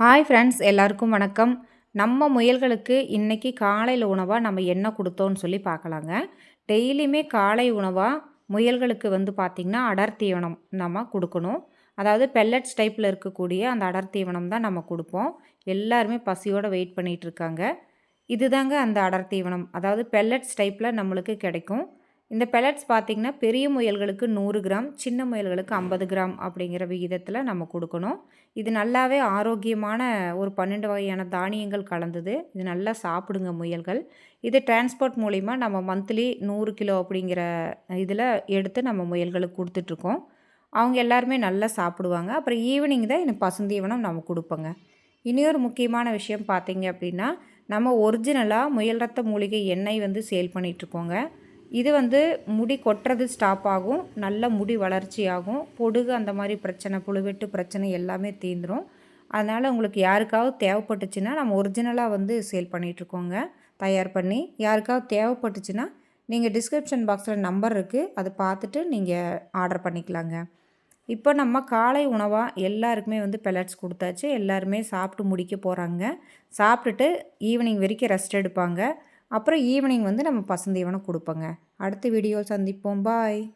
Hi friends எல்லாருக்கும் வணக்கம். நம்ம முயல்களுக்கு இன்றைக்கி காலையில் உணவாக நம்ம என்ன கொடுத்தோன்னு சொல்லி பார்க்கலாங்க. டெய்லியுமே காலை உணவாக முயல்களுக்கு வந்து பார்த்திங்கன்னா அடர் தீவனம் நம்ம கொடுக்கணும். அதாவது பெல்லட்ஸ் டைப்பில் இருக்கக்கூடிய அந்த அடர் தீவனம் தான் நம்ம கொடுப்போம். எல்லாருமே பசியோடு வெயிட் பண்ணிகிட்ருக்காங்க இதுதாங்க அந்த அடர் தீவனம். அதாவது பெல்லட்ஸ் டைப்பில் நம்மளுக்கு கிடைக்கும். இந்த பெலட்ஸ் பார்த்திங்கன்னா பெரிய முயல்களுக்கு நூறு கிராம் சின்ன முயல்களுக்கு ஐம்பது கிராம் அப்படிங்கிற விகிதத்தில் நம்ம கொடுக்கணும். இது நல்லாவே ஆரோக்கியமான ஒரு பன்னெண்டு வகையான தானியங்கள் கலந்தது. இது நல்லா சாப்பிடுங்க முயல்கள். இது டிரான்ஸ்போர்ட் மூலிமா நம்ம மந்த்லி நூறு கிலோ அப்படிங்கிற இதில் எடுத்து நம்ம முயல்களுக்கு கொடுத்துட்ருக்கோம். அவங்க எல்லாருமே நல்லா சாப்பிடுவாங்க. அப்புறம் ஈவினிங் தான் எனக்கு பசுந்தீவனம் நம்ம கொடுப்போங்க. இனியொரு முக்கியமான விஷயம் பார்த்திங்க அப்படின்னா நம்ம ஒரிஜினலாக முயல் ரத்த மூலிகை எண்ணெய் வந்து சேல் பண்ணிகிட்ருக்கோங்க இது வந்து முடி கொட்டுறது ஸ்டாப் ஆகும். நல்ல முடி வளர்ச்சி ஆகும். பொடுகு அந்த மாதிரி பிரச்சனை புழுவெட்டு பிரச்சனை எல்லாமே தீந்துடும் அதனால் உங்களுக்கு யாருக்காவது தேவைப்பட்டுச்சுன்னா நம்ம ஒரிஜினலாக வந்து சேல் பண்ணிகிட்ருக்கோங்க தயார் பண்ணி யாருக்காவது தேவைப்பட்டுச்சுன்னா நீங்கள் டிஸ்கிரிப்ஷன் பாக்ஸில் நம்பர் இருக்குது அதை பார்த்துட்டு நீங்கள் ஆர்டர் பண்ணிக்கலாங்க. இப்போ நம்ம காலை உணவாக எல்லாருக்குமே வந்து பெலட்ஸ் கொடுத்தாச்சு. எல்லாருமே சாப்பிட்டு முடிக்க போகிறாங்க சாப்பிட்டுட்டு ஈவினிங் வரைக்கும் ரெஸ்ட் எடுப்பாங்க. அப்புறம் ஈவினிங் வந்து நம்ம பசுந்தீவனம் கொடுப்போங்க. அடுத்த வீடியோ சந்திப்போம். பாய்